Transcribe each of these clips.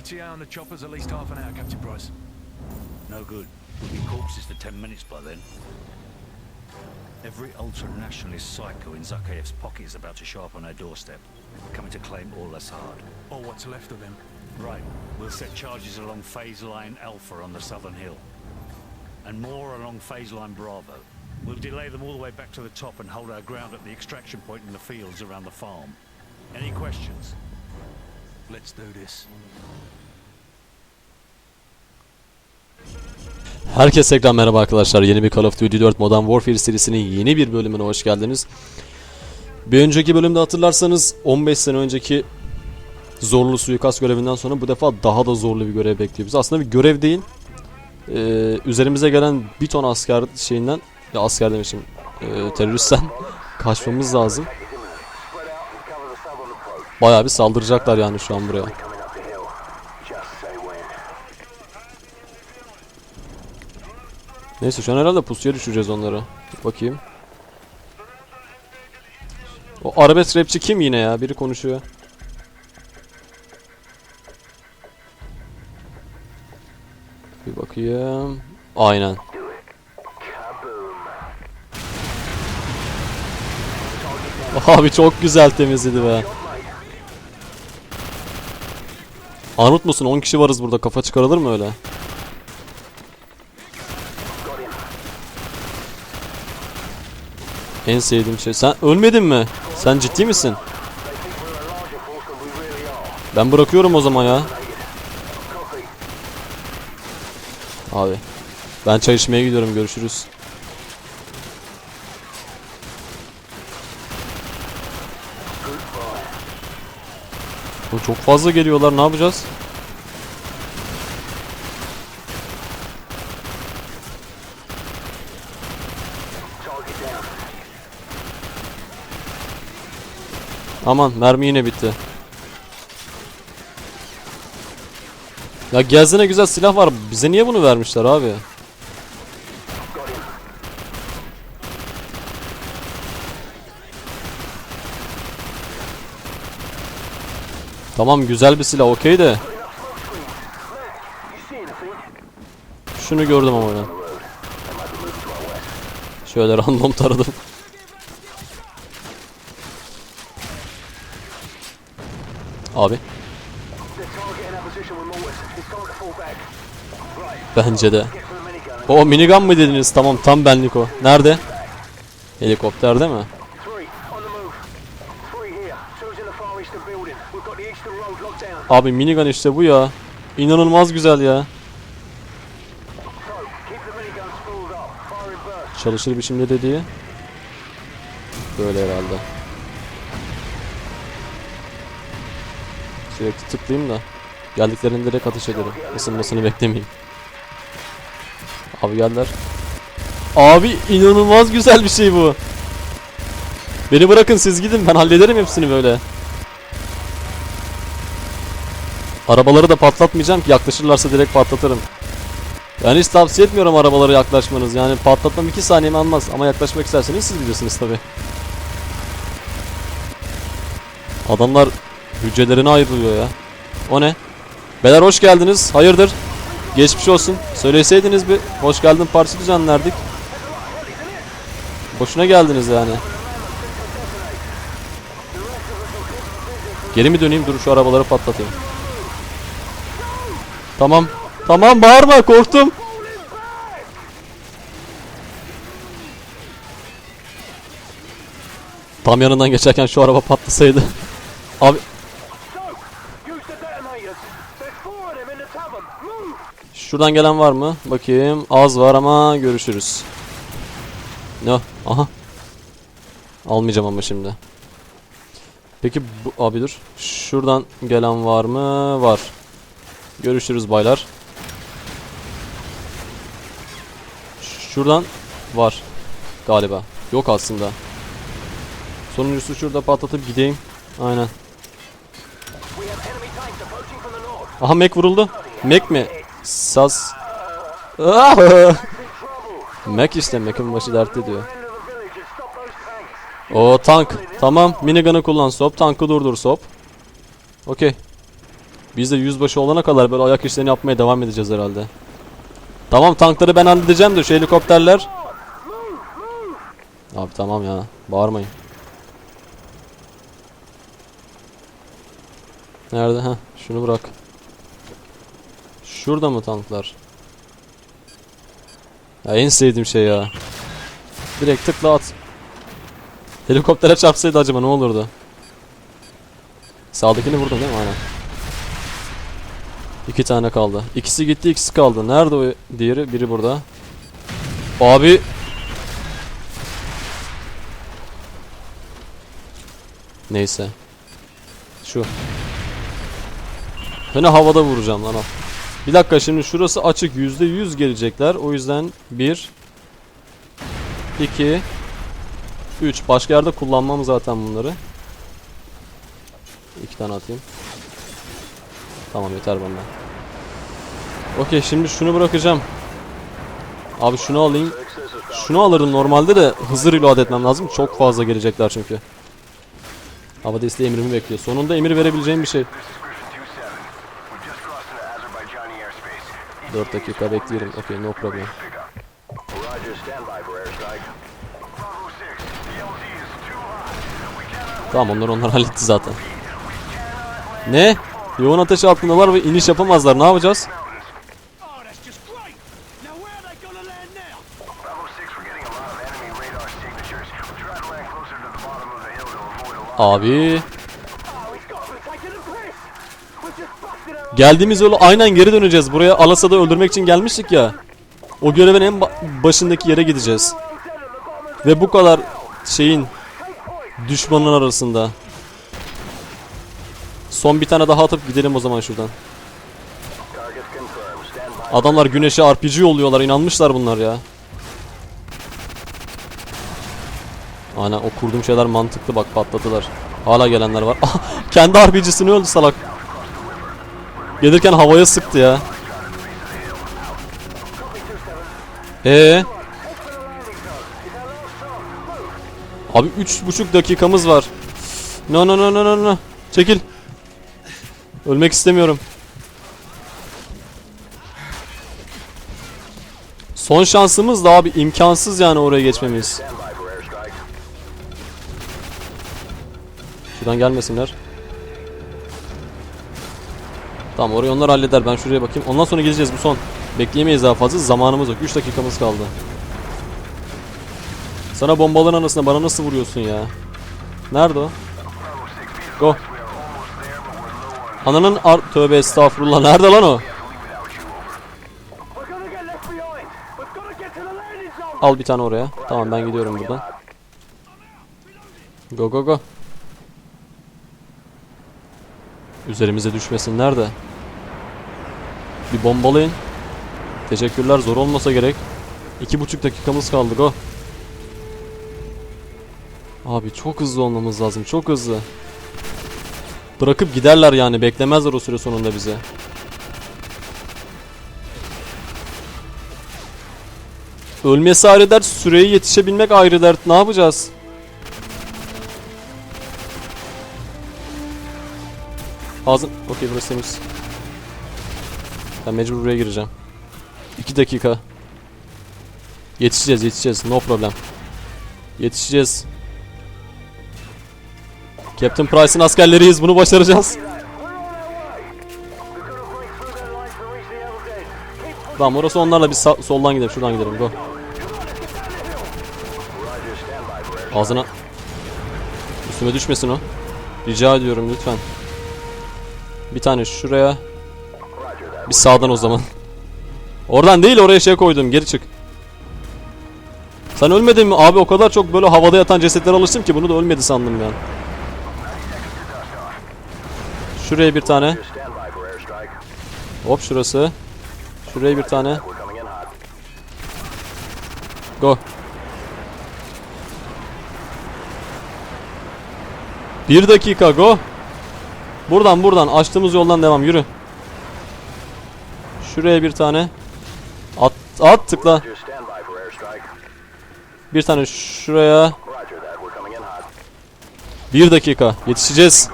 ETA on the chopper's at least half an hour, Captain Price. No good. We'll be corpses for ten minutes by then. Every ultra-nationalist psycho in Zakhaev's pocket is about to show up on our doorstep, coming to claim all that's hard. Or what's left of him. Right, we'll set charges along phase line Alpha on the southern hill. And more along phase line Bravo. We'll delay them all the way back to the top and hold our ground at the extraction point in the fields around the farm. Any questions? Let's do this. Herkese tekrar merhaba arkadaşlar. Yeni bir Call of Duty 4 Modern Warfare serisinin yeni bir bölümüne hoş geldiniz. Bir önceki bölümde hatırlarsanız 15 sene önceki zorlu suikast görevinden sonra bu defa daha da zorlu bir görev bekliyor bizi. Aslında bir görev değil. Ee, üzerimize gelen bir ton asker şeyinden ya asker demişim ee, teröristten kaçmamız lazım. Bayağı bir saldıracaklar yani şu an buraya. Neyse şu an herhalde pusuya düşüreceğiz onları. Bakayım. O arabesk rapçi kim yine ya? Biri konuşuyor. Bir bakayım. Aynen. Abi çok güzel temizledi be. Armut musun? 10 kişi varız burada. Kafa çıkarılır mı öyle? En sevdiğim şey. Sen ölmedin mi? Sen ciddi misin? Ben bırakıyorum o zaman ya. Abi. Ben çay içmeye gidiyorum. Görüşürüz. Bu çok fazla geliyorlar. Ne yapacağız? Aman mermi yine bitti. Ya gezene güzel silah var. Bize niye bunu vermişler abi? Tamam güzel bir silah okey de. Şunu gördüm ama ben. Şöyle random taradım. Abi. Bence de. O minigun mı dediniz? Tamam tam benlik o. Nerede? Helikopterde mi? Abi minigun işte bu ya. İnanılmaz güzel ya. Çalışır biçimde dediği. Böyle herhalde. Sürekli tıklayayım da. Geldiklerinde direkt ateş ederim. Isınmasını beklemeyeyim. Abi geldiler. Abi inanılmaz güzel bir şey bu. Beni bırakın siz gidin ben hallederim hepsini böyle. Arabaları da patlatmayacağım ki yaklaşırlarsa direkt patlatırım. Yani hiç tavsiye etmiyorum arabalara yaklaşmanız. Yani patlatmam 2 saniyemi almaz ama yaklaşmak isterseniz siz bilirsiniz tabi. Adamlar hücrelerine ayrılıyor ya. O ne? Beyler hoş geldiniz. Hayırdır? Geçmiş olsun. Söyleseydiniz bir hoş geldin partisi düzenlerdik. Boşuna geldiniz yani. Geri mi döneyim? Dur şu arabaları patlatayım. Tamam. Tamam bağırma korktum. Tam yanından geçerken şu araba patlasaydı. Abi Şuradan gelen var mı? Bakayım. Az var ama görüşürüz. Ne? Aha. Almayacağım ama şimdi. Peki bu abi dur. Şuradan gelen var mı? Var. Görüşürüz baylar. Şuradan var. Galiba. Yok aslında. Sonuncusu şurada patlatıp gideyim. Aynen. Aha Mac vuruldu. Mac mi? Sas. Ah! Mac işte Mac'in başı dert ediyor. O tank. Tamam. Minigun'ı kullan Sop. Tankı durdur Sop. Okey. Biz de yüzbaşı olana kadar böyle ayak işlerini yapmaya devam edeceğiz herhalde. Tamam tankları ben halledeceğim de şu helikopterler. Abi tamam ya. Bağırmayın. Nerede? Heh, şunu bırak. Şurada mı tanklar? Ya en sevdiğim şey ya. Direkt tıkla at. Helikoptere çarpsaydı acaba ne olurdu? Sağdakini vurdum değil mi? Aynen. İki tane kaldı. İkisi gitti, ikisi kaldı. Nerede o diğeri? Biri burada. Abi. Neyse. Şu. Seni havada vuracağım lan al. Bir dakika şimdi şurası açık yüzde yüz gelecekler. O yüzden bir, iki, üç. Başka yerde kullanmam zaten bunları. İki tane atayım. Tamam yeter benden. Okey şimdi şunu bırakacağım. Abi şunu alayım. Şunu alırım normalde de hızlı reload etmem lazım. Çok fazla gelecekler çünkü. Hava desteği emrimi bekliyor. Sonunda emir verebileceğim bir şey. 4 dakika bekleyelim. Okey no problem. Tamam onlar onlar halletti zaten. Ne? Yoğun ateş altındalar ve iniş yapamazlar. Ne yapacağız? That's just great! Now where are they gonna land now? Bravo 6, we're getting a lot of enemy radar signatures. We'll try to land closer to the bottom of the hill to avoid a lot. Abi. Geldiğimiz yolu aynen geri döneceğiz. Buraya Alasa'da öldürmek için gelmiştik ya. O görevin en ba- başındaki yere gideceğiz. Ve bu kadar şeyin düşmanın arasında. Son bir tane daha atıp gidelim o zaman şuradan. Adamlar güneşe RPG yolluyorlar. inanmışlar bunlar ya. Aynen o kurduğum şeyler mantıklı bak patladılar. Hala gelenler var. Kendi RPG'sini öldü salak. Gelirken havaya sıktı ya. Ee. Abi üç buçuk dakikamız var. No no no no no no. Çekil. Ölmek istemiyorum. Son şansımız da abi imkansız yani oraya geçmemiz. Şuradan gelmesinler. Tamam orayı onlar halleder. Ben şuraya bakayım. Ondan sonra gideceğiz bu son. Bekleyemeyiz daha fazla. Zamanımız yok. 3 dakikamız kaldı. Sana bombaların anasına bana nasıl vuruyorsun ya? Nerede o? Go. Ananın ar... Tövbe estağfurullah. Nerede lan o? Al bir tane oraya. Tamam ben gidiyorum buradan. Go go go. Üzerimize düşmesin nerede? Bir bombalayın. Teşekkürler zor olmasa gerek. İki buçuk dakikamız kaldı go. Abi çok hızlı olmamız lazım çok hızlı. Bırakıp giderler yani beklemezler o süre sonunda bize. Ölmesi ayrı dert, süreye yetişebilmek ayrı dert. Ne yapacağız? Ağzın... Okey burası temiz. Ben mecbur buraya gireceğim. 2 dakika. Yetişeceğiz, yetişeceğiz. No problem. Yetişeceğiz. Captain Price'ın askerleriyiz. Bunu başaracağız. Tamam orası onlarla biz soldan gidelim. Şuradan gidelim. Go. Ağzına... Üstüme düşmesin o. Rica ediyorum lütfen. Bir tane şuraya. Bir sağdan o zaman. Oradan değil oraya şey koydum. Geri çık. Sen ölmedin mi? Abi o kadar çok böyle havada yatan cesetlere alıştım ki bunu da ölmedi sandım ben. Şuraya bir tane. Hop şurası. Şuraya bir tane. Go. Bir dakika go. Buradan buradan açtığımız yoldan devam yürü. Şuraya bir tane. At, at tıkla. Bir tane şuraya. Bir dakika. Yetişeceğiz.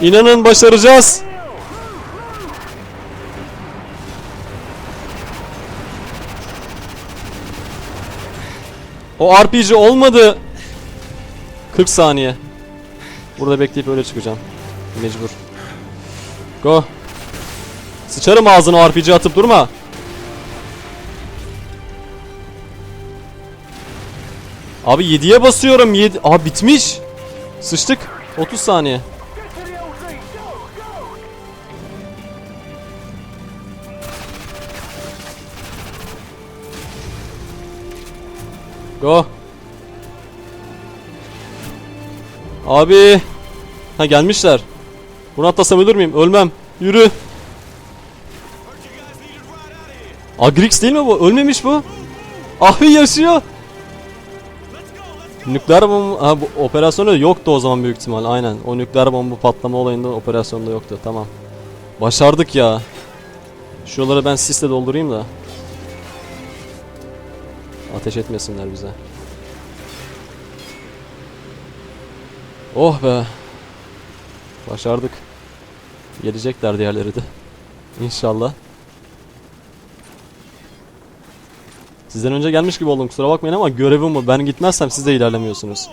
İnanın başaracağız. O RPG olmadı. 40 saniye. Burada bekleyip öyle çıkacağım. Mecbur. Go. Sıçarım ağzına RPG atıp durma. Abi 7'ye basıyorum. 7 Aha bitmiş. Sıçtık. 30 saniye. Go. Abi. Ha gelmişler. Bunu atlasam ölür müyüm? Ölmem. Yürü. Agrix değil mi bu? Ölmemiş bu. Abi yaşıyor. Nükleer bomba... Ha bu operasyonu yoktu o zaman büyük ihtimal. Aynen. O nükleer bomba patlama olayında operasyonda yoktu. Tamam. Başardık ya. Şuraları ben sisle doldurayım da. Ateş etmesinler bize. Oh be. Başardık. Gelecekler diğerleri de. İnşallah. Sizden önce gelmiş gibi oldum kusura bakmayın ama görevim bu. Ben gitmezsem siz de ilerlemiyorsunuz.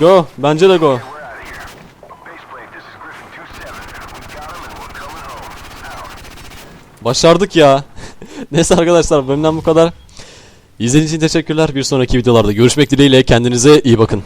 Go. Bence de go. We're out of here. Baseplate, this is Griffin 2-7. We got him and we're coming home. Out. Başardık ya. Neyse arkadaşlar bölümden bu kadar. İzlediğiniz için teşekkürler. Bir sonraki videolarda görüşmek dileğiyle. Kendinize iyi bakın.